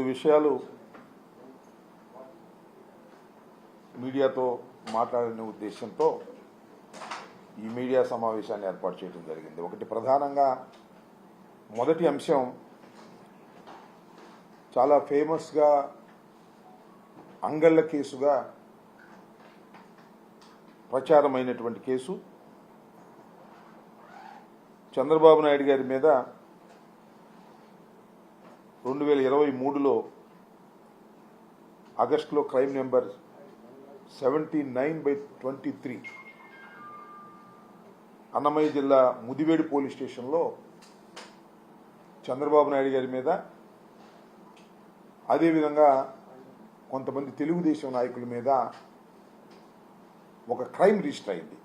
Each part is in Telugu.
మూడు విషయాలు మీడియాతో మాట్లాడిన ఉద్దేశంతో ఈ మీడియా సమావేశాన్ని ఏర్పాటు చేయడం జరిగింది. ఒకటి ప్రధానంగా మొదటి అంశం చాలా ఫేమస్గా అంగళ్ళ కేసుగా ప్రచారమైనటువంటి కేసు. చంద్రబాబు నాయుడు గారి మీద రెండు వేల ఇరవై మూడులో ఆగస్టులో crime number seventy nine by twenty three Annamayya జిల్లా ముదివేడు పోలీస్ స్టేషన్లో చంద్రబాబు నాయుడు గారి మీద అదేవిధంగా కొంతమంది తెలుగుదేశం నాయకుల మీద ఒక క్రైమ్ రిజిస్టర్ అయింది.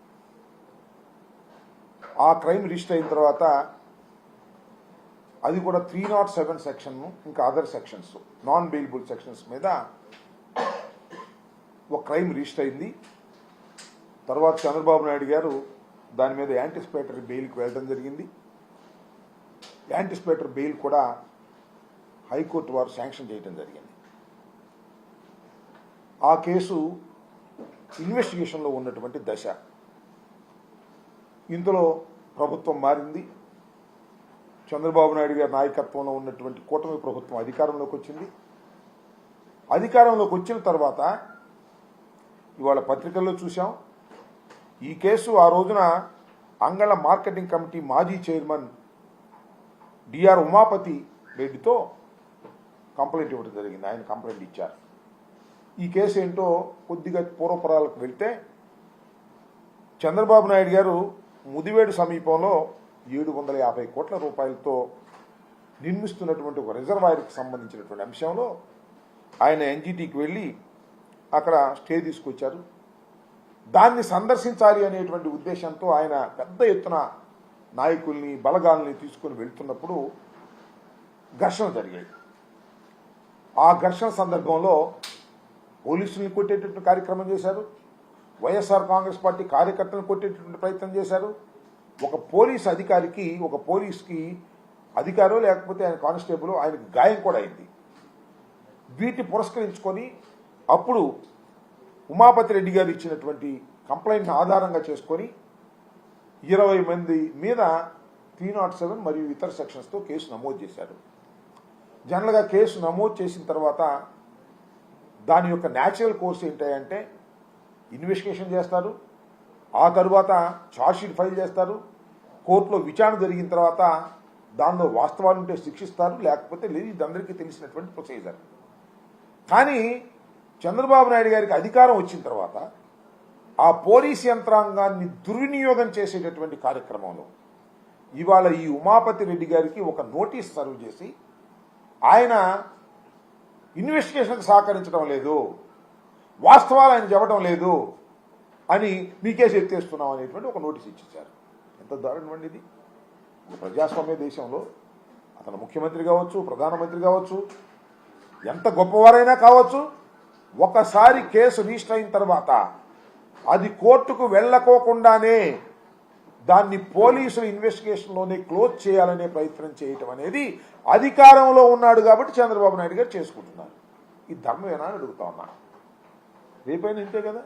ఆ క్రైమ్ రిజిస్టర్ అయిన తర్వాత అది కూడా త్రీ నాట్ సెవెన్ సెక్షన్ ఇంకా other sections non bailable sections మీద ఒక క్రైమ్ రిజిస్టర్ అయింది. తర్వాత చంద్రబాబు నాయుడు గారు దాని మీద యాంటిసిపేటరీ బెయిల్కి వెళ్ళడం జరిగింది. యాంటిసిపేటరీ బెయిల్ కూడా హైకోర్టు వారు శాంక్షన్ చేయడం జరిగింది. ఆ కేసు ఇన్వెస్టిగేషన్లో ఉన్నటువంటి దశ. ఇందులో ప్రభుత్వం మారింది. చంద్రబాబు నాయుడు గారి నాయకత్వంలో ఉన్నటువంటి కూటమి ప్రభుత్వం అధికారంలోకి వచ్చింది. అధికారంలోకి వచ్చిన తర్వాత ఇవాళ పత్రికల్లో చూసాం ఈ కేసు ఆ రోజున అంగళ మార్కెటింగ్ కమిటీ మాజీ చైర్మన్ డిఆర్ ఉమాపతి రెడ్డితో కంప్లైంట్ ఇవ్వడం జరిగింది. ఆయన కంప్లైంట్ ఇచ్చారు. ఈ కేసు ఏంటో కొద్దిగా పూర్వపురాలకు వెళ్తే చంద్రబాబు నాయుడు గారు ముదివేడు సమీపంలో ఏడు వందల యాభై కోట్ల రూపాయలతో నిర్మిస్తున్నటువంటి ఒక రిజర్వాయర్కి సంబంధించినటువంటి అంశంలో ఆయన ఎన్జిటికి వెళ్ళి అక్కడ స్టే తీసుకొచ్చారు. దాన్ని సందర్శించాలి అనేటువంటి ఉద్దేశంతో ఆయన పెద్ద ఎత్తున నాయకుల్ని బలగాల్ని తీసుకుని వెళ్తున్నప్పుడు ఘర్షణ జరిగాయి. ఆ ఘర్షణ సందర్భంలో పోలీసుల్ని కొట్టేటటువంటి కార్యక్రమం చేశారు. వైఎస్ఆర్ కాంగ్రెస్ పార్టీ కార్యకర్తలను కొట్టేటటువంటి ప్రయత్నం చేశారు. ఒక పోలీస్ అధికారికి ఒక పోలీస్కి అధికారం లేకపోతే ఆయన కానిస్టేబుల్ ఆయనకు గాయం కూడా అయింది. వీటిని పురస్కరించుకొని అప్పుడు ఉమాపతి రెడ్డి గారు ఇచ్చినటువంటి కంప్లైంట్ని ఆధారంగా చేసుకొని ఇరవై మంది మీద త్రీ నాట్ సెవెన్ మరియు ఇతర సెక్షన్స్తో కేసు నమోదు చేశారు. జనరల్గా కేసు నమోదు చేసిన తర్వాత దాని యొక్క న్యాచురల్ కోర్స్ ఏంటంటే ఇన్వెస్టిగేషన్ చేస్తారు. ఆ తరువాత ఛార్జ్షీట్ ఫైల్ చేస్తారు. కోర్టులో విచారణ జరిగిన తర్వాత దానిలో వాస్తవాలు ఉంటే శిక్షిస్తారు. లేకపోతే లేదు ఇది తెలిసినటువంటి ప్రొసీజర్ కానీ చంద్రబాబు నాయుడు గారికి అధికారం వచ్చిన తర్వాత ఆ పోలీస్ యంత్రాంగాన్ని దుర్వినియోగం చేసేటటువంటి కార్యక్రమంలో ఇవాళ ఈ ఉమాపతి రెడ్డి గారికి ఒక నోటీస్ సర్వ్ చేసి ఆయన ఇన్వెస్టిగేషన్కి సహకరించడం లేదు. వాస్తవాలు ఆయన చెప్పడం లేదు. అని మీకేసి ఎత్తేస్తున్నాం అనేటువంటి ఒక నోటీస్ ఇచ్చేశారు. ఎంత దారుణమండి ఇది. ప్రజాస్వామ్య దేశంలో అతను ముఖ్యమంత్రి కావచ్చు ప్రధానమంత్రి కావచ్చు ఎంత గొప్పవారైనా కావచ్చు ఒకసారి కేసు రిజిస్టర్ అయిన తర్వాత అది కోర్టుకు వెళ్ళకోకుండానే దాన్ని పోలీసులు ఇన్వెస్టిగేషన్లోనే క్లోజ్ చేయాలనే ప్రయత్నం చేయటం అనేది అధికారంలో ఉన్నాడు కాబట్టి చంద్రబాబు నాయుడు గారు చేసుకుంటున్నారు. ఈ ధర్మమేనా అని అడుగుతా ఉన్నా. రేపైనా ఇంతే కదా?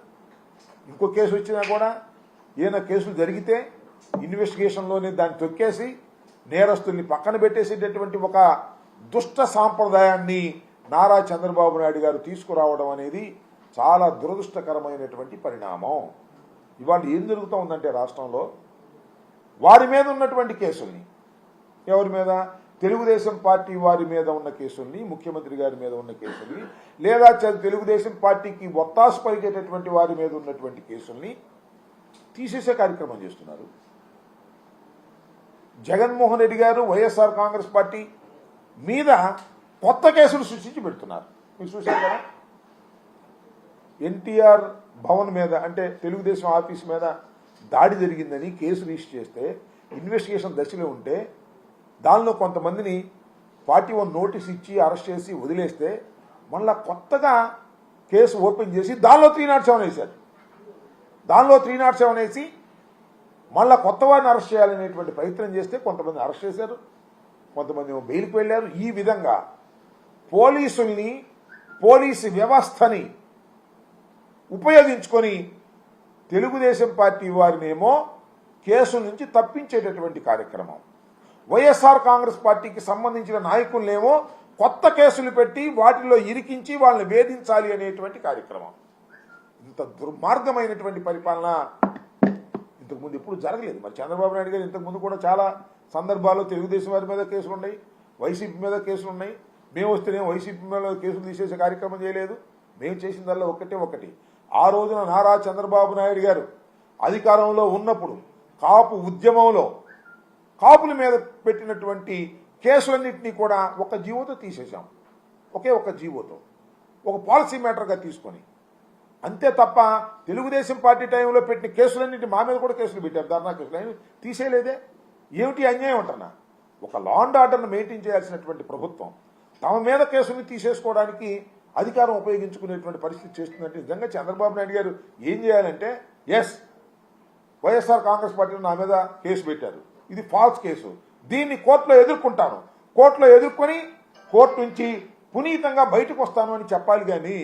ఇంకో కేసు వచ్చినా కూడా ఏదైనా కేసులు జరిగితే ఇన్వెస్టిగేషన్లోనే దాన్ని తొక్కేసి నేరస్తుల్ని పక్కన పెట్టేసేటటువంటి ఒక దుష్ట సాంప్రదాయాన్ని నారా చంద్రబాబు నాయుడు గారు తీసుకురావడం అనేది చాలా దురదృష్టకరమైనటువంటి పరిణామం. ఇవాళ ఏం జరుగుతూ ఉందంటే రాష్ట్రంలో వారి మీద ఉన్నటువంటి కేసుల్ని ఎవరి మీద? తెలుగుదేశం పార్టీ వారి మీద ఉన్న కేసుల్ని ముఖ్యమంత్రి గారి మీద ఉన్న కేసుల్ని లేదా తెలుగుదేశం పార్టీకి ఒత్తాసు పలికేటటువంటి వారి మీద ఉన్నటువంటి కేసుల్ని తీసేసే కార్యక్రమం చేస్తున్నారు. జగన్మోహన్ రెడ్డి గారు వైఎస్ఆర్ కాంగ్రెస్ పార్టీ మీద కొత్త కేసులు సృష్టించి పెడుతున్నారు. మీరు చూశారు కదా? ఎన్టీఆర్ భవన్ మీద అంటే తెలుగుదేశం ఆఫీస్ మీద దాడి జరిగిందని కేసు రిజిస్టర్ చేస్తే ఇన్వెస్టిగేషన్ దశలో ఉంటే దానిలో కొంతమందిని ఫార్టీ వన్ నోటీస్ ఇచ్చి అరెస్ట్ చేసి వదిలేస్తే మళ్ళా కొత్తగా కేసు ఓపెన్ చేసి దానిలో త్రీ నాట్ సెవెన్ వేశారు. దానిలో త్రీ నాట్ సెవెన్ వేసి మళ్ళా కొత్త వారిని అరెస్ట్ చేయాలనేటువంటి ప్రయత్నం చేస్తే కొంతమంది అరెస్ట్ చేశారు కొంతమంది బెయిల్కి వెళ్ళారు. ఈ విధంగా పోలీసుల్ని పోలీసు వ్యవస్థని ఉపయోగించుకొని తెలుగుదేశం పార్టీ వారినేమో కేసుల నుంచి తప్పించేటటువంటి కార్యక్రమం. వైఎస్ఆర్ కాంగ్రెస్ పార్టీకి సంబంధించిన నాయకులనేమో కొత్త కేసులు పెట్టి వాటిలో ఇరికించి వాళ్ళని వేధించాలి అనేటువంటి కార్యక్రమం. ఇంత దుర్మార్గమైనటువంటి పరిపాలన ఇంతకుముందు ఎప్పుడు జరగలేదు. మరి చంద్రబాబు నాయుడు గారు ఇంతకుముందు కూడా చాలా సందర్భాల్లో తెలుగుదేశం వారి మీద కేసులు ఉన్నాయి వైసీపీ మీద కేసులు ఉన్నాయి మేము వస్తేనే వైసీపీ మీద కేసులు తీసేసే కార్యక్రమం చేయలేదు. మేము చేసిందల్లా ఒకటే ఒకటి. ఆ రోజున నారా చంద్రబాబు నాయుడు గారు అధికారంలో ఉన్నప్పుడు కాపు ఉద్యమంలో కాపుల మీద పెట్టినటువంటి కేసులన్నింటినీ కూడా ఒక జీవోతో తీసేశాం. ఒకే ఒక జీవోతో. ఒక పాలసీ మ్యాటర్గా తీసుకొని. అంతే తప్ప తెలుగుదేశం పార్టీ టైంలో పెట్టిన కేసులన్నింటి మా మీద కూడా కేసులు పెట్టారు ధర్నా కేసులు తీసేయలేదే. ఏమిటి అన్యాయం అంటున్నా? ఒక లా అండ్ ఆర్డర్ను మెయింటైన్ చేయాల్సినటువంటి ప్రభుత్వం తమ మీద కేసుల్ని తీసేసుకోవడానికి అధికారం ఉపయోగించుకునేటువంటి పరిస్థితి చేస్తుందంటే నిజంగా చంద్రబాబు నాయుడు గారు ఏం చేయాలంటే ఎస్ వైఎస్ఆర్ కాంగ్రెస్ పార్టీలో నా మీద కేసు పెట్టారు. ఇది ఫాల్స్ కేసు. దీన్ని కోర్టులో ఎదుర్కొంటాను. కోర్టులో ఎదుర్కొని కోర్టు నుంచి పునీతంగా బయటకు వస్తాను అని చెప్పాలి కానీ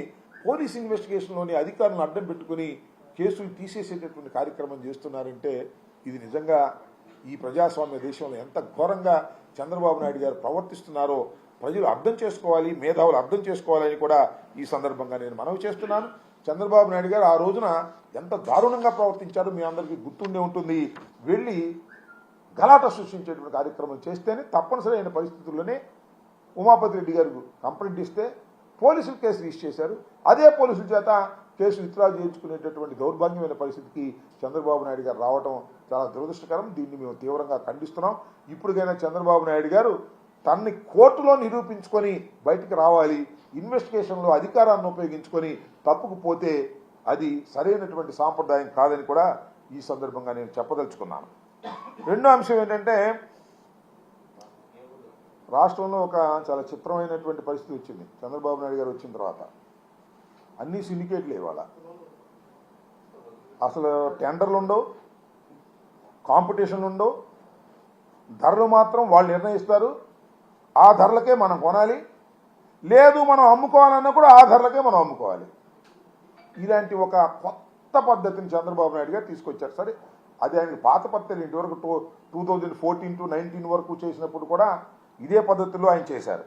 పోలీస్ ఇన్వెస్టిగేషన్లోని అధికారులను అడ్డం పెట్టుకుని కేసులు తీసేసేటటువంటి కార్యక్రమం చేస్తున్నారంటే ఇది నిజంగా ఈ ప్రజాస్వామ్య దేశంలో ఎంత ఘోరంగా చంద్రబాబు నాయుడు గారు ప్రవర్తిస్తున్నారో ప్రజలు అర్థం చేసుకోవాలి మేధావులు అర్థం చేసుకోవాలని కూడా ఈ సందర్భంగా నేను మనవి చేస్తున్నాను. చంద్రబాబు నాయుడు గారు ఆ రోజున ఎంత దారుణంగా ప్రవర్తించారో మీ అందరికీ గుర్తుండే ఉంటుంది. వెళ్ళి గలాట సృష్టించేటువంటి కార్యక్రమం చేస్తేనే తప్పనిసరి అయిన పరిస్థితుల్లోనే ఉమాపతి రెడ్డి గారు కంప్లైంట్ ఇస్తే పోలీసులు కేసు రిజిస్టర్ చేశారు. అదే పోలీసుల చేత కేసు విత్డ్రా చేయించుకునేటటువంటి దౌర్భాగ్యమైన పరిస్థితికి చంద్రబాబు నాయుడు గారు రావడం చాలా దురదృష్టకరం. దీన్ని మేము తీవ్రంగా ఖండిస్తున్నాం. ఇప్పటికైనా చంద్రబాబు నాయుడు గారు తన్ని కోర్టులో నిరూపించుకొని బయటికి రావాలి ఇన్వెస్టిగేషన్లో అధికారాన్ని ఉపయోగించుకొని తప్పుకు పోతే అది సరైనటువంటి సాంప్రదాయం కాదని కూడా ఈ సందర్భంగా నేను చెప్పదలుచుకున్నాను. రెండో అంశం ఏంటంటే రాష్ట్రంలో ఒక చాలా చిత్రమైనటువంటి పరిస్థితి వచ్చింది. చంద్రబాబు నాయుడు గారు వచ్చిన తర్వాత. అన్ని సిండికేట్లు ఇవాళ. అసలు టెండర్లు ఉండవు కాంపిటీషన్లు ఉండవు. ధరలు మాత్రం వాళ్ళు నిర్ణయిస్తారు. ఆ ధరలకే మనం కొనాలి. లేదు మనం అమ్ముకోవాలన్నా కూడా ఆ ధరలకే మనం అమ్ముకోవాలి. ఇలాంటి ఒక కొత్త పద్ధతిని చంద్రబాబు నాయుడు గారు తీసుకొచ్చారు. సరే అది ఆయన పాత పద్ధతి ఇంతవరకు two two thousand fourteen to nineteen వరకు చేసినప్పుడు కూడా ఇదే పద్ధతిలో ఆయన చేశారు.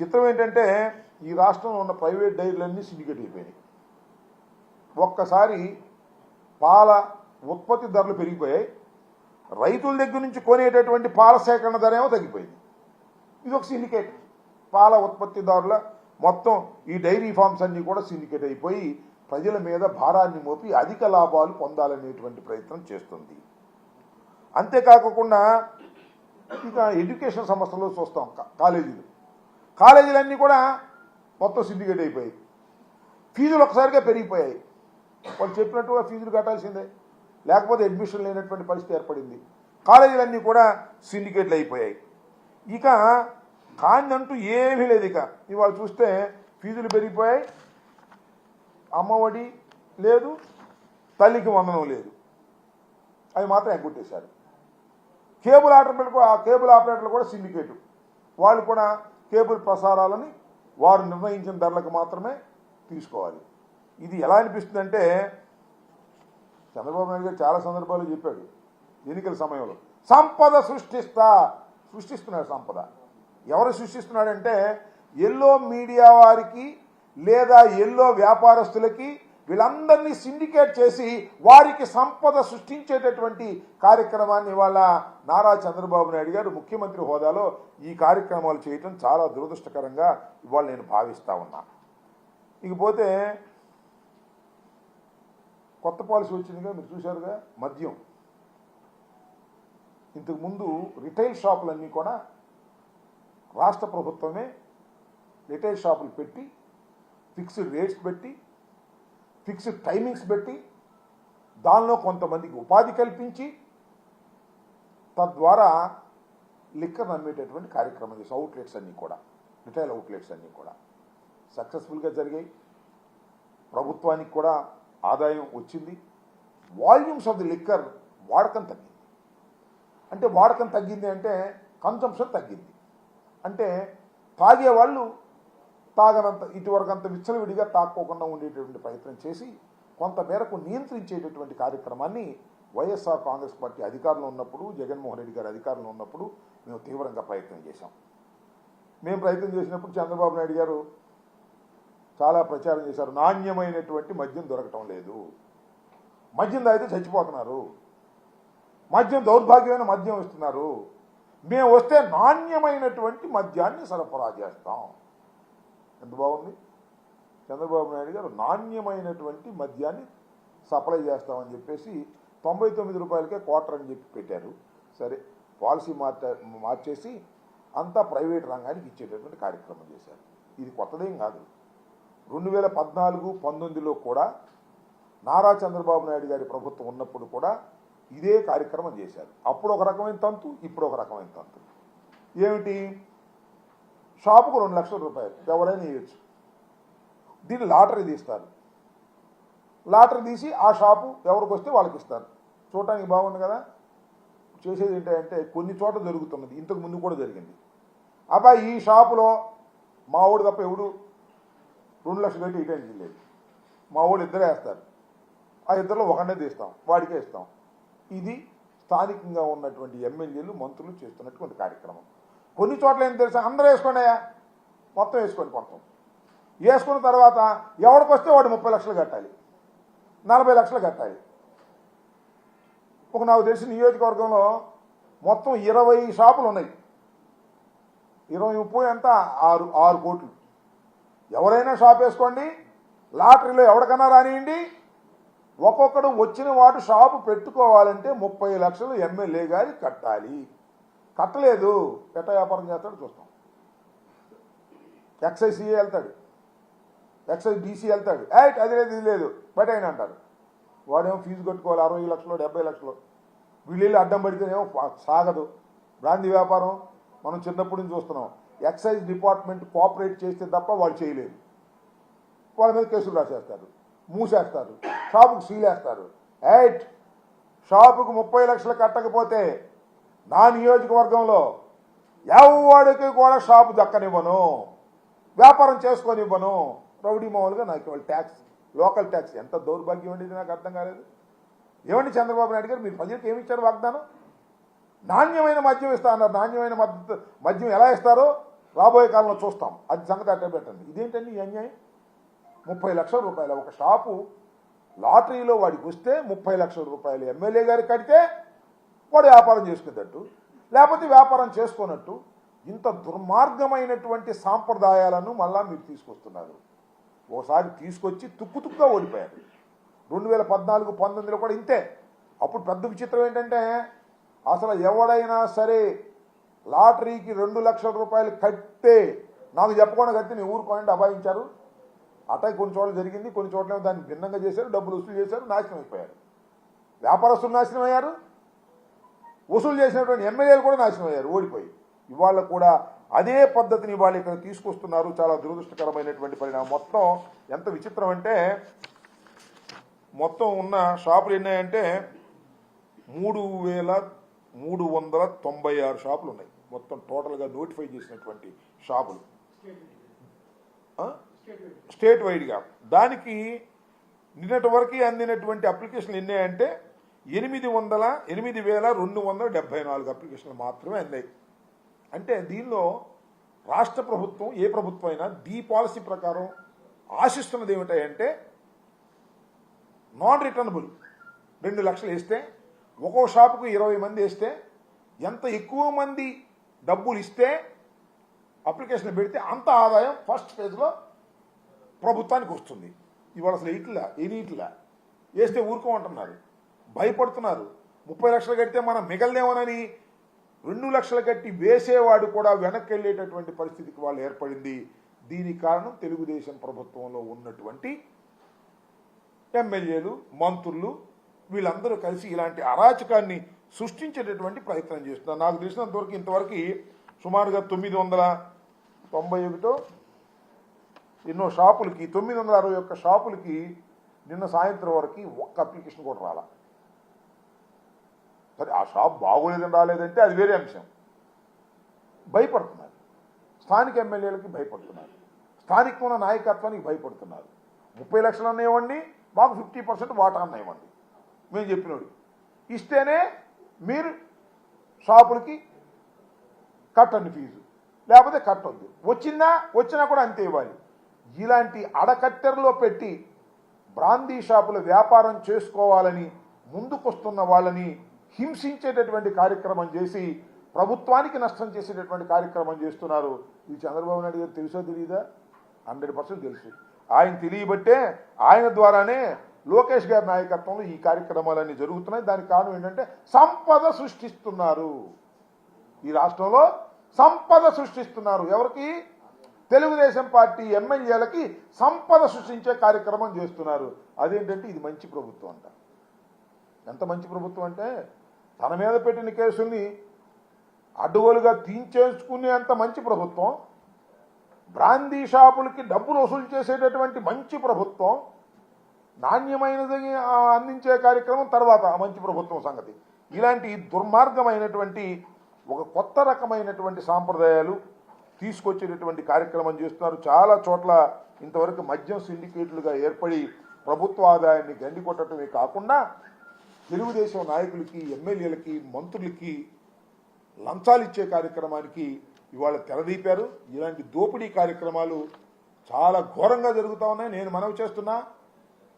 చిత్రం ఏంటంటే ఈ రాష్ట్రంలో ఉన్న ప్రైవేట్ డైరీలన్నీ సిండికేట్ అయిపోయినాయి. ఒక్కసారి పాల ఉత్పత్తి ధరలు పెరిగిపోయాయి. రైతుల దగ్గర నుంచి కొనేటటువంటి పాల సేకరణ ధర ఏమో తగ్గిపోయింది. ఇది ఒక సిండికేట్. పాల ఉత్పత్తిదారుల మొత్తం ఈ డైరీ ఫార్మ్స్ అన్నీ కూడా సిండికేట్ అయిపోయి ప్రజల మీద భారాన్ని మోపి అధిక లాభాలు పొందాలనేటువంటి ప్రయత్నం చేస్తుంది. అంతేకాకుండా ఇక ఎడ్యుకేషన్ సంస్థలో చూస్తాం కాలేజీలు. కాలేజీలన్నీ కూడా మొత్తం సిండికేట్ అయిపోయాయి. ఫీజులు ఒకసారిగా పెరిగిపోయాయి. వాళ్ళు చెప్పినట్టుగా ఫీజులు కట్టాల్సిందే. లేకపోతే అడ్మిషన్ లేనటువంటి పరిస్థితి ఏర్పడింది. కాలేజీలన్నీ కూడా సిండికేట్లు అయిపోయాయి. ఇక కాందంటూ ఏమీ లేదు ఇక. ఇవాళ చూస్తే ఫీజులు పెరిగిపోయాయి అమ్మఒడి లేదు తల్లికి వందనం లేదు. అవి మాత్రం ఎగ్గొట్టేశారు. కేబుల్ ఆపరేటర్లకు ఆ కేబుల్ ఆపరేటర్లు కూడా సిండికేటు. వాళ్ళు కూడా కేబుల్ ప్రసారాలని వారు నిర్ణయించిన ధరలకు మాత్రమే తీసుకోవాలి. ఇది ఎలా అనిపిస్తుందంటే చంద్రబాబు నాయుడు గారు చాలా సందర్భాలు చెప్పాడు ఎన్నికల సమయంలో సంపద సృష్టిస్తా సృష్టిస్తున్నాడు సంపద. ఎవరు సృష్టిస్తున్నాడంటే ఎల్లో మీడియా వారికి లేదా ఎల్లో వ్యాపారస్తులకి వీళ్ళందరినీ సిండికేట్ చేసి వారికి సంపద సృష్టించేటటువంటి కార్యక్రమాన్ని ఇవాళ నారా చంద్రబాబు నాయుడు గారు ముఖ్యమంత్రి హోదాలో ఈ కార్యక్రమాలు చేయటం చాలా దురదృష్టకరంగా ఇవాళ నేను భావిస్తూ ఉన్నా. ఇకపోతే కొత్త పాలసీ వచ్చిందిగా మీరు చూశారుగా? మద్యం. ఇంతకుముందు రిటైల్ షాపులన్నీ కూడా రాష్ట్ర ప్రభుత్వమే రిటైల్ షాపులు పెట్టి ఫిక్స్డ్ రేట్స్ పెట్టి ఫిక్స్డ్ టైమింగ్స్ పెట్టి దానిలో కొంతమందికి ఉపాధి కల్పించి తద్వారా లిక్కర్ అమ్మేటటువంటి కార్యక్రమం చేసి అవుట్లెట్స్ అన్నీ కూడా రిటైల్ అవుట్లెట్స్ అన్నీ కూడా సక్సెస్ఫుల్గా జరిగాయి. ప్రభుత్వానికి కూడా ఆదాయం వచ్చింది. వాల్యూమ్స్ ఆఫ్ ది లిక్కర్ వాడకం తగ్గింది. అంటే వాడకం తగ్గింది అంటే కన్సంప్షన్ తగ్గింది. అంటే తాగే వాళ్ళు తాగనంత ఇటువరకంత అంత విచ్చలవిడిగా తాక్కోకుండా ఉండేటటువంటి ప్రయత్నం చేసి కొంతమేరకు నియంత్రించేటటువంటి కార్యక్రమాన్ని వైఎస్ఆర్ కాంగ్రెస్ పార్టీ అధికారంలో ఉన్నప్పుడు జగన్మోహన్ రెడ్డి గారు అధికారంలో ఉన్నప్పుడు మేము తీవ్రంగా ప్రయత్నం చేశాం. మేము ప్రయత్నం చేసినప్పుడు చంద్రబాబు నాయుడు గారు చాలా ప్రచారం చేశారు. నాణ్యమైనటువంటి మద్యం దొరకటం లేదు. మద్యం తాగితే చచ్చిపోతున్నారు. మద్యం దౌర్భాగ్యమైన మద్యం ఇస్తున్నారు. మేము వస్తే నాణ్యమైనటువంటి మద్యాన్ని సరఫరా చేస్తాం. ఎంత బాగుంది చంద్రబాబు నాయుడు గారు నాణ్యమైనటువంటి మద్యాన్ని సప్లై చేస్తామని చెప్పేసి తొంభై తొమ్మిది రూపాయలకే క్వార్టర్ అని చెప్పి పెట్టారు. సరే పాలసీ మార్చ మార్చేసి అంతా ప్రైవేట్ రంగానికి ఇచ్చేటటువంటి కార్యక్రమం చేశారు. ఇది కొత్తదేం కాదు. రెండు వేల పద్నాలుగు పంతొమ్మిదిలో కూడా నారా చంద్రబాబు నాయుడు గారి ప్రభుత్వం ఉన్నప్పుడు కూడా ఇదే కార్యక్రమం చేశారు. అప్పుడు ఒక రకమైన తంతు ఇప్పుడు ఒక రకమైన తంతు. ఏమిటి? షాపుకు రెండు లక్షల రూపాయలు. ఎవరైనా ఇవ్వచ్చు దీన్ని లాటరీ తీస్తారు. లాటరీ తీసి ఆ షాపు ఎవరికి వస్తే వాళ్ళకి ఇస్తారు. చూడటానికి బాగుంది కదా? చేసేది ఏంటంటే కొన్ని చోట్ల జరుగుతున్నది. ఇంతకు ముందు కూడా జరిగింది. అబ్బా ఈ షాపులో మా ఊడు తప్ప ఎవడు రెండు లక్షలు కట్టి ఇటేం లేదు మా ఊళ్ళు ఇద్దరే వేస్తారు. ఆ ఇద్దరిలో ఒకనే తీస్తాం. వాడికే ఇస్తాం. ఇది స్థానికంగా ఉన్నటువంటి ఎమ్మెల్యేలు మంత్రులు చేస్తున్నటువంటి కార్యక్రమం. కొన్ని చోట్ల ఏం తెలుసా? అందరూ వేసుకోండియా మొత్తం వేసుకోండి మొత్తం వేసుకున్న తర్వాత ఎవడికొస్తే వాడు ముప్పై లక్షలు కట్టాలి. నలభై లక్షలు కట్టాలి. ఒక నాకు తెలిసిన నియోజకవర్గంలో మొత్తం ఇరవై షాపులు ఉన్నాయి. ఇరవై ముప్పై ఎంత ఆరు ఆరు కోట్లు. ఎవరైనా షాప్ వేసుకోండి. లాటరీలో ఎవరికన్నా రానియండి. ఒక్కొక్కడు వచ్చిన వాడు షాపు పెట్టుకోవాలంటే ముప్పై లక్షలు ఎమ్మెల్యే గారి కట్టాలి. కట్టలేదు ఎట్ట వ్యాపారం చేస్తాడు చూస్తాం. ఎక్సైజ్ సిఏ వెళ్తాడు ఎక్సైజ్ డీసీ వెళ్తాడు. ఏయ్ అది లేదు ఇది లేదు బట్ అయిన అంటారు వాడేమో ఫీజు కట్టుకోవాలి అరవై లక్షలు డెబ్బై లక్షలు. వీళ్ళు అడ్డం పడితేనేమో సాగదు. బ్రాంది వ్యాపారం మనం చిన్నప్పటి నుంచి చూస్తున్నాం. ఎక్సైజ్ డిపార్ట్మెంట్ కోఆపరేట్ చేస్తే తప్ప వాళ్ళు చేయలేదు వాళ్ళ మీద కేసులు రాసేస్తారు మూసేస్తారు షాపుకు సీలేస్తారు. ఎయిట్ షాపుకు ముప్పై లక్షలు కట్టకపోతే నా నియోజకవర్గంలో ఎవడికి కూడా షాపు దక్కనివ్వను వ్యాపారం చేసుకొనివ్వను రౌడీ మామూలుగా నాకు ఇవాళ ట్యాక్స్ లోకల్ ట్యాక్స్ ఎంత దౌర్భాగ్యం అండి నాకు అర్థం కాలేదు. ఏమండి చంద్రబాబు నాయుడు గారు? మీరు ప్రజలకు ఏమి ఇచ్చారు వాగ్దానం? నాణ్యమైన మద్యం ఇస్తా అన్నారు. నాణ్యమైన మద్య మద్యం ఎలా ఇస్తారో రాబోయే కాలంలో చూస్తాం. అది సంగతి అట్టే పెట్టండి. ఇదేంటండి ఈ అన్యాయం? ముప్పై లక్షల రూపాయలు. ఒక షాపు లాటరీలో వాడికి వస్తే ముప్పై లక్షల రూపాయలు. ఎమ్మెల్యే గారికి కడితే వాడు వ్యాపారం చేసుకునేటట్టు లేకపోతే వ్యాపారం చేసుకున్నట్టు ఇంత దుర్మార్గమైనటువంటి సాంప్రదాయాలను మళ్ళా మీరు తీసుకొస్తున్నారు. ఓసారి తీసుకొచ్చి తుక్కు తుక్కుగా ఓడిపోయారు. రెండు వేల పద్నాలుగు పంతొమ్మిదిలో కూడా ఇంతే. అప్పుడు పెద్ద విచిత్రం ఏంటంటే అసలు ఎవడైనా సరే లాటరీకి రెండు లక్షల రూపాయలు కట్టే నాకు చెప్పకుండా కట్టి నేను ఊరుకోండి అబాయించారు అటాక్ కొన్ని చోట్ల జరిగింది కొన్ని చోట్ల దాన్ని భిన్నంగా చేశారు డబ్బులు వసూలు చేశారు నాశనం అయిపోయారు. వ్యాపారస్తులు నాశనం అయ్యారు. వసూలు చేసినటువంటి ఎమ్మెల్యేలు కూడా నాశనం అయ్యారు ఓడిపోయి. ఇవాళ కూడా అదే పద్ధతిని వాళ్ళు ఇక్కడ తీసుకొస్తున్నారు. చాలా దురదృష్టకరమైనటువంటి పరిణామం. మొత్తం ఎంత విచిత్రం అంటే మొత్తం ఉన్న షాపులు ఎన్నాయంటే మూడు వేల మూడు వందల తొంభై ఆరు షాపులు ఉన్నాయి. మొత్తం టోటల్గా నోటిఫై చేసినటువంటి షాపులు. స్టేట్ వైడ్గా దానికి నిన్నటి వరకు అందినటువంటి అప్లికేషన్లు ఎన్నాయంటే ఎనిమిది వందల ఎనిమిది వేల రెండు వందల డెబ్బై నాలుగు అప్లికేషన్లు మాత్రమే అందాయి. అంటే దీనిలో రాష్ట్ర ప్రభుత్వం ఏ ప్రభుత్వం అయినా దీ పాలసీ ప్రకారం ఆశిస్తున్నది ఏమిటంటే నాన్ రిటర్నబుల్ రెండు లక్షలు వేస్తే ఒక్కో షాపుకు ఇరవై మంది వేస్తే ఎంత ఎక్కువ మంది డబ్బులు ఇస్తే అప్లికేషన్ పెడితే అంత ఆదాయం ఫస్ట్ ఫేజ్లో ప్రభుత్వానికి వస్తుంది. ఇవాళ అసలు ఇట్లా ఎనీ ఇట్లా వేస్తే ఊరుకోమంటున్నారు. భయపడుతున్నారు. ముప్పై లక్షలు కడితే మనం మిగలనేమోనని రెండు లక్షలు కట్టి వేసేవాడు కూడా వెనక్కి వెళ్ళేటటువంటి పరిస్థితికి వాళ్ళు ఏర్పడింది. దీనికి కారణం తెలుగుదేశం ప్రభుత్వంలో ఉన్నటువంటి ఎమ్మెల్యేలు మంత్రులు వీళ్ళందరూ కలిసి ఇలాంటి అరాచకాన్ని సృష్టించేటటువంటి ప్రయత్నం చేస్తున్నారు. నాకు తెలిసినంతవరకు ఇంతవరకు సుమారుగా తొమ్మిది వందల తొంభై ఒకటో ఎన్నో షాపులకి తొమ్మిది వందల అరవై ఒక్క షాపులకి నిన్న సాయంత్రం వరకు ఒక్క అప్లికేషన్ కూడా రాలా. సరే ఆ షాప్ బాగోలేదని రాలేదంటే అది వేరే అంశం. భయపడుతున్నారు. స్థానిక ఎమ్మెల్యేలకి భయపడుతున్నారు. స్థానికమైన నాయకత్వానికి భయపడుతున్నారు. ముప్పై లక్షలు అన్న మాకు ఫిఫ్టీ పర్సెంట్ వాటా అన్న మేము చెప్పినోడు. ఇస్తేనే మీరు షాపులకి కట్టండి ఫీజు. లేకపోతే కట్టొద్దు. వచ్చిందా వచ్చినా కూడా అంతే ఇవ్వాలి. ఇలాంటి అడకట్టెరలో పెట్టి బ్రాందీ షాపులు వ్యాపారం చేసుకోవాలని ముందుకొస్తున్న వాళ్ళని హింసించేటటువంటి కార్యక్రమం చేసి ప్రభుత్వానికి నష్టం చేసేటటువంటి కార్యక్రమం చేస్తున్నారు. ఇది చంద్రబాబు నాయుడు గారు తెలుసో తెలియదా హండ్రెడ్ పర్సెంట్ తెలుసు. ఆయన తెలియబట్టే ఆయన ద్వారానే లోకేష్ గారి నాయకత్వంలో ఈ కార్యక్రమాలన్నీ జరుగుతున్నాయి. దానికి కారణం ఏంటంటే సంపద సృష్టిస్తున్నారు. ఈ రాష్ట్రంలో సంపద సృష్టిస్తున్నారు. ఎవరికి? తెలుగుదేశం పార్టీ ఎమ్మెల్యేలకి సంపద సృష్టించే కార్యక్రమం చేస్తున్నారు. అదేంటంటే ఇది మంచి ప్రభుత్వం అంట. ఎంత మంచి ప్రభుత్వం అంటే తన మీద పెట్టిన కేసుల్ని అడ్డుగోలుగా తీయించేసుకునేంత మంచి ప్రభుత్వం బ్రాందీ షాపులకి డబ్బులు వసూలు చేసేటటువంటి మంచి ప్రభుత్వం నాణ్యమైనది అందించే కార్యక్రమం తర్వాత ఆ మంచి ప్రభుత్వం సంగతి. ఇలాంటి దుర్మార్గమైనటువంటి ఒక కొత్త రకమైనటువంటి సాంప్రదాయాలు తీసుకొచ్చేటటువంటి కార్యక్రమం చేస్తున్నారు. చాలా చోట్ల ఇంతవరకు మద్యం సిండికేట్లుగా ఏర్పడి ప్రభుత్వ ఆదాయాన్ని గండి కొట్టడమే కాకుండా తెలుగుదేశం నాయకులకి ఎమ్మెల్యేలకి మంత్రులకి లంచాలు ఇచ్చే కార్యక్రమానికి ఇవాళ తెరదీపారు. ఇలాంటి దోపిడీ కార్యక్రమాలు చాలా ఘోరంగా జరుగుతూ ఉన్నాయి. నేను మనవి చేస్తున్నా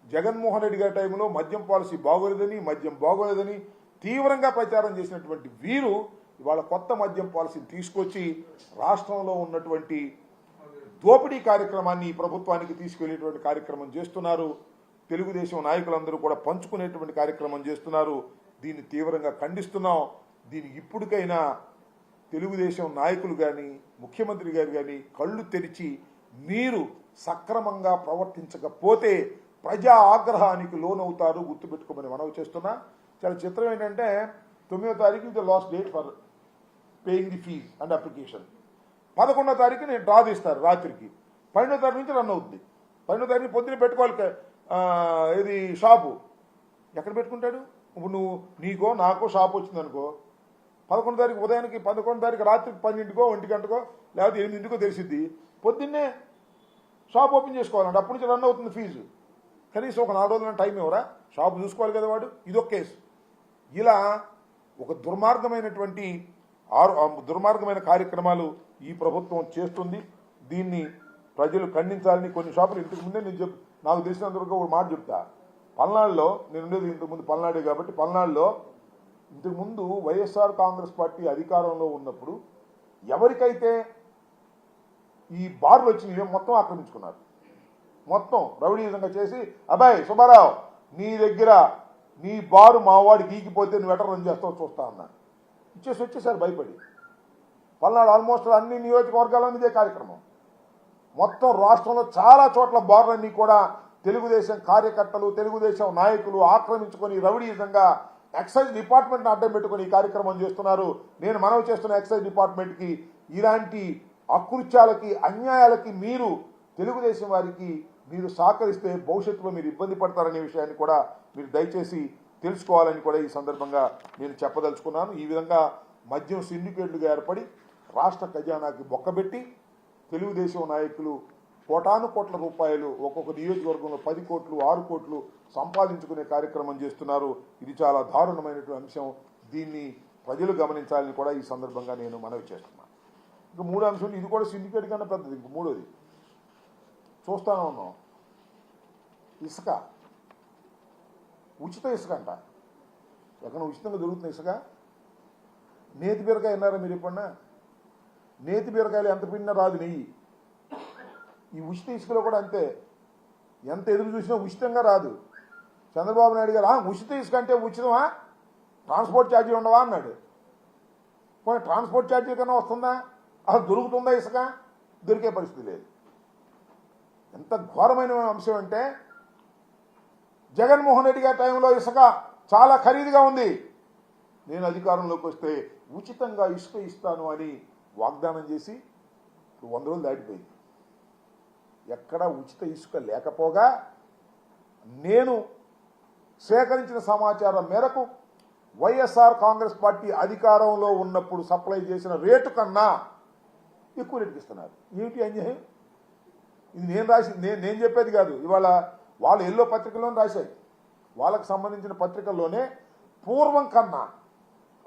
జగన్మోహన్ రెడ్డి గారి టైంలో మద్యం పాలసీ బాగోలేదని మద్యం బాగోలేదని తీవ్రంగా ప్రచారం చేసినటువంటి వీరు ఇవాళ కొత్త మద్యం పాలసీని తీసుకొచ్చి రాష్ట్రంలో ఉన్నటువంటి దోపిడీ కార్యక్రమాన్ని ప్రభుత్వానికి తీసుకెళ్ళేటువంటి కార్యక్రమం చేస్తున్నారు. తెలుగుదేశం నాయకులందరూ కూడా పంచుకునేటువంటి కార్యక్రమం చేస్తున్నారు. దీన్ని తీవ్రంగా ఖండిస్తున్నాం. దీని ఇప్పటికైనా తెలుగుదేశం నాయకులు కానీ ముఖ్యమంత్రి గారు కానీ కళ్ళు తెరిచి మీరు సక్రమంగా ప్రవర్తించకపోతే ప్రజా ఆగ్రహానికి లోనవుతారు గుర్తుపెట్టుకోమని మనవి చేస్తున్నా. చాలా చిత్రం ఏంటంటే తొమ్మిదో తారీఖు ఇది last date for paying the fees and application పదకొండో తారీఖు నేను డ్రా తీస్తారు రాత్రికి. పన్నెండో తారీఖు నుంచి రన్ అవుతుంది పన్నెండో తారీఖు పొద్దున పెట్టుకోవాలి. ఇది షాపు. ఎక్కడ పెట్టుకుంటాడు? ఇప్పుడు నువ్వు నీకో నాకో షాప్ వచ్చిందనుకో పదకొండు తారీఖు ఉదయానికి పదకొండు తారీఖు రాత్రికి పన్నెండుకో ఒంటి గంటకో లేకపోతే ఎనిమిదింటికో తెలిసిద్ది. పొద్దున్నే షాప్ ఓపెన్ చేసుకోవాలంటే. అప్పటి నుంచి రన్ అవుతుంది ఫీజు. కనీసం ఒక నాలుగు రోజుల టైం ఇవ్వరా? షాప్ చూసుకోవాలి కదా వాడు. ఇదొక కేసు. ఇలా ఒక దుర్మార్గమైనటువంటి ఆరు దుర్మార్గమైన కార్యక్రమాలు ఈ ప్రభుత్వం చేస్తుంది. దీన్ని ప్రజలు ఖండించాలని కొన్ని షాపులు ఇంతకు ముందే నేను నాకు తెలిసినంతవరకు ఒక మాట చెప్తా. పల్నాడులో నేను ఉండేది ఇంతకుముందు పల్నాడే కాబట్టి పల్నాడులో ఇంతకుముందు వైఎస్ఆర్ కాంగ్రెస్ పార్టీ అధికారంలో ఉన్నప్పుడు ఎవరికైతే ఈ బార్లు వచ్చినాయో మొత్తం ఆక్రమించుకున్నారు. మొత్తం రౌడీజంగా చేసి అబ్బాయి సుబ్బారావు నీ దగ్గర నీ బారు మావాడు గీకిపోతే నువ్వు ఎట్ట రన్ చేస్తావు చూస్తా అన్నా. ఇచ్చేసి వచ్చేసారు భయపడి. పల్నాడు ఆల్మోస్ట్ అన్ని నియోజకవర్గాల్లో ఇదే కార్యక్రమం. మొత్తం రాష్ట్రంలో చాలా చోట్ల బార్లన్నీ కూడా తెలుగుదేశం కార్యకర్తలు తెలుగుదేశం నాయకులు ఆక్రమించుకొని రౌడీయుతంగా ఎక్సైజ్ డిపార్ట్మెంట్ని అడ్డం పెట్టుకొని ఈ కార్యక్రమం చేస్తున్నారు. నేను మనవి చేస్తున్న ఎక్సైజ్ డిపార్ట్మెంట్కి ఇలాంటి అకృత్యాలకి అన్యాయాలకి మీరు తెలుగుదేశం వారికి మీరు సహకరిస్తే భవిష్యత్తులో మీరు ఇబ్బంది పడతారనే విషయాన్ని కూడా మీరు దయచేసి తెలుసుకోవాలని కూడా ఈ సందర్భంగా నేను చెప్పదలుచుకున్నాను. ఈ విధంగా మద్యం సిండికేట్లుగా ఏర్పడి రాష్ట్ర ఖజానాకి బొక్కబెట్టి తెలుగుదేశం నాయకులు కోటాను కోట్ల రూపాయలు ఒక్కొక్క నియోజకవర్గంలో పది కోట్లు ఆరు కోట్లు సంపాదించుకునే కార్యక్రమం చేస్తున్నారు. ఇది చాలా దారుణమైనటువంటి అంశం. దీన్ని ప్రజలు గమనించాలని కూడా ఈ సందర్భంగా నేను మనవి చేస్తున్నాను ఇంకా మూడు అంశం ఇది కూడా సిండికేట్ కన్నా పెద్దది. ఇంక మూడోది. చూస్తానే ఉన్నాం. ఇసుక. ఉచిత ఇసుక అంట. ఎక్కడ ఉచితంగా దొరుకుతున్న ఇసుక? నేతి బీరకాయ విన్నారా మీరు ఎప్పుడన్నా? నేతి బీరకాయలు ఎంత పిండినా రాదు నెయ్యి. ఈ ఉచిత ఇసుకలో కూడా అంతే. ఎంత ఎదురు చూసినా ఉచితంగా రాదు. చంద్రబాబు నాయుడు గారు ఉచిత ఇసుక అంటే ఉచితమా? ట్రాన్స్పోర్ట్ ఛార్జీ ఉండవా? అన్నాడు. పోనీ ట్రాన్స్పోర్ట్ ఛార్జీల కన్నా వస్తుందా? అసలు దొరుకుతుందా ఇసుక? దొరికే పరిస్థితి లేదు. ఎంత ఘోరమైన అంశం అంటే జగన్మోహన్ రెడ్డి గారి టైంలో ఇసుక చాలా ఖరీదుగా ఉంది. నేను అధికారంలోకి వస్తే ఉచితంగా ఇసుక ఇస్తాను అని వాగ్దానం చేసి ఇప్పుడు వంద రోజులు దాటిపోయింది. ఎక్కడ ఉచిత ఇసుక లేకపోగా నేను సేకరించిన సమాచారం మేరకు వైఎస్ఆర్ కాంగ్రెస్ పార్టీ అధికారంలో ఉన్నప్పుడు సప్లై చేసిన రేటు కన్నా ఎక్కువ రేటుకి ఇస్తున్నారు. ఏమిటి అన్యాయం? ఇది నేను రాసి నేను నేను చెప్పేది కాదు. ఇవాళ వాళ్ళు ఎల్లో పత్రికలోనే రాశాయి. వాళ్ళకు సంబంధించిన పత్రికల్లోనే పూర్వం కన్నా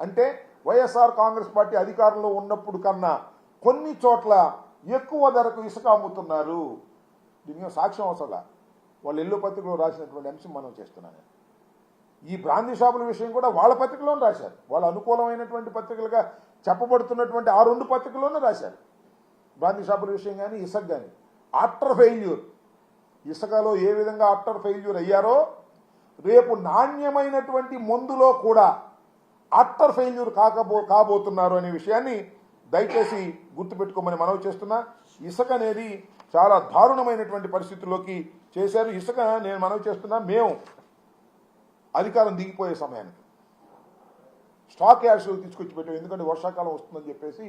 అంటే వైఎస్ఆర్ కాంగ్రెస్ పార్టీ అధికారంలో ఉన్నప్పుడు కన్నా కొన్ని చోట్ల ఎక్కువ ధరకు ఇసుక అమ్ముతున్నారు. దీనికి సాక్ష్యం అవసరం వాళ్ళు ఎల్లు పత్రికలో రాసినటువంటి అంశం మనం చేస్తున్నాను ఈ బ్రాందీ షాపుల విషయం కూడా వాళ్ళ పత్రికలోనే రాశారు. వాళ్ళ అనుకూలమైనటువంటి పత్రికలుగా చెప్పబడుతున్నటువంటి ఆ రెండు పత్రికలోనే రాశారు. బ్రాందీ షాపుల విషయం కానీ ఇసుక కానీ ఆఫ్టర్ ఫెయిల్యూర్. ఇసుకలో ఏ విధంగా ఆఫ్టర్ ఫెయిల్యూర్ అయ్యారో రేపు నాణ్యమైనటువంటి మందులో కూడా అట్టర్ ఫెయిల్యూర్ కాకబో కాబోతున్నారు అనే విషయాన్ని దయచేసి గుర్తుపెట్టుకోమని మనవి చేస్తున్నా. ఇసుక అనేది చాలా దారుణమైనటువంటి పరిస్థితుల్లోకి చేశారు. ఇసుక నేను మనవి చేస్తున్నా మేము అధికారం దిగిపోయే సమయానికి. స్టాక్ యార్డ్స్ తీసుకొచ్చి పెట్టాం. ఎందుకంటే వర్షాకాలం వస్తుందని చెప్పేసి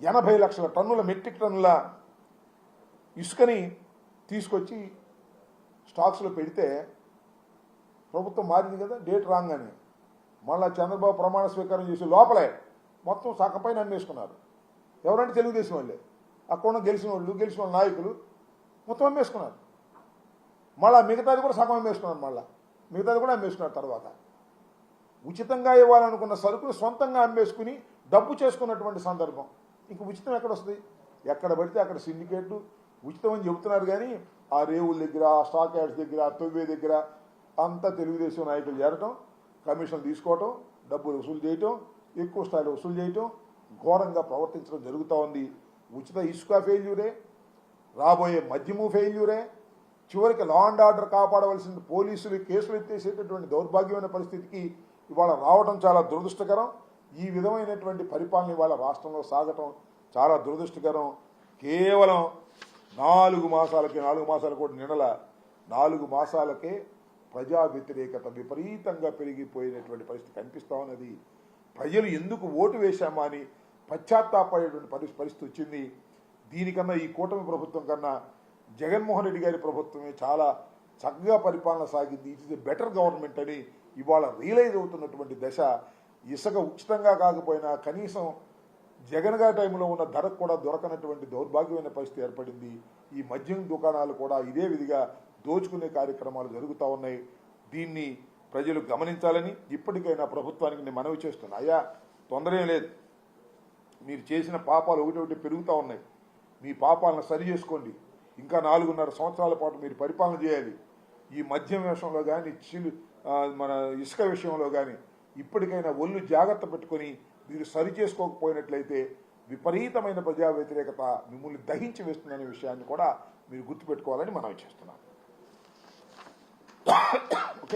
ఎనభై లక్షల టన్నుల మెట్రిక్ టన్నుల ఇసుకని తీసుకొచ్చి స్టాక్స్లో పెడితే ప్రభుత్వం మారింది కదా? డేట్ రాగానే మళ్ళా చంద్రబాబు ప్రమాణ స్వీకారం చేసి లోపలే మొత్తం సగపైన అమ్మేసుకున్నారు. ఎవరంటే తెలుగుదేశం వాళ్ళే. అక్కడ గెలిచిన వాళ్ళు గెలిచిన వాళ్ళ నాయకులు మొత్తం అమ్మేసుకున్నారు. మళ్ళా మిగతాది కూడా సగం అమ్మేసుకున్నారు మళ్ళా. మిగతాది కూడా అమ్మేసుకున్నారు తర్వాత. ఉచితంగా ఇవ్వాలనుకున్న సరుకులు సొంతంగా అమ్మేసుకుని డబ్బు చేసుకున్నటువంటి సందర్భం. ఇంక ఉచితం ఎక్కడ వస్తుంది? ఎక్కడ పడితే అక్కడ సిండికేట్లు. ఉచితం అని చెబుతున్నారు కానీ ఆ రేవుల దగ్గర ఆ స్టాక్ యార్డ్స్ దగ్గర ఆ తొవ్వే దగ్గర అంతా తెలుగుదేశం నాయకులు చేరటం కమిషన్లు తీసుకోవటం డబ్బులు వసూలు చేయటం ఎక్కువ స్థాయిలో వసూలు చేయటం ఘోరంగా ప్రవర్తించడం జరుగుతూ ఉంది. ఉచిత ఇసుక ఫెయిల్యూరే రాబోయే మద్యము ఫెయిల్యూరే చివరికి లా అండ్ ఆర్డర్ కాపాడవలసిన పోలీసులు కేసులు ఎత్తేసేటటువంటి దౌర్భాగ్యమైన పరిస్థితికి ఇవాళ రావడం చాలా దురదృష్టకరం. ఈ విధమైనటువంటి పరిపాలన ఇవాళ రాష్ట్రంలో సాగటం చాలా దురదృష్టకరం. కేవలం నాలుగు మాసాలకి నాలుగు మాసాలు కూడా నాలుగు మాసాలకే ప్రజా వ్యతిరేకత విపరీతంగా పెరిగిపోయినటువంటి పరిస్థితి కనిపిస్తా ఉన్నది. ప్రజలు ఎందుకు ఓటు వేశామా అని పశ్చాత్తాపడేటువంటి పరిస్థితి పరిస్థితి వచ్చింది. దీనికన్నా ఈ కూటమి ప్రభుత్వం కన్నా జగన్మోహన్ రెడ్డి గారి ప్రభుత్వమే చాలా చక్కగా పరిపాలన సాగింది. It is a better government అని ఇవాళ రియలైజ్ అవుతున్నటువంటి దశ. ఇసుక ఉచితంగా కాకపోయినా కనీసం జగన్ గారి టైంలో ఉన్న ధరకు కూడా దొరకనటువంటి దౌర్భాగ్యమైన పరిస్థితి ఏర్పడింది. ఈ మద్యం దుకాణాలు కూడా ఇదే విధిగా దోచుకునే కార్యక్రమాలు జరుగుతూ ఉన్నాయి. దీన్ని ప్రజలు గమనించాలని ఇప్పటికైనా ప్రభుత్వానికి నేను మనవి చేస్తున్నా. అయ్యా తొందరేం లేదు. మీరు చేసిన పాపాలు ఒకటి ఒకటి పెరుగుతూ ఉన్నాయి. మీ పాపాలను సరి చేసుకోండి. ఇంకా నాలుగున్నర సంవత్సరాల పాటు మీరు పరిపాలన చేయాలి. ఈ మద్యం విషయంలో కానీ చిలు మన ఇసుక విషయంలో కానీ ఇప్పటికైనా ఒళ్ళు జాగ్రత్త పెట్టుకొని మీరు సరి చేసుకోకపోయినట్లయితే విపరీతమైన ప్రజా వ్యతిరేకత మిమ్మల్ని దహించి వేస్తుందనే విషయాన్ని కూడా మీరు గుర్తుపెట్టుకోవాలని మనవి చేస్తున్నాను. ok?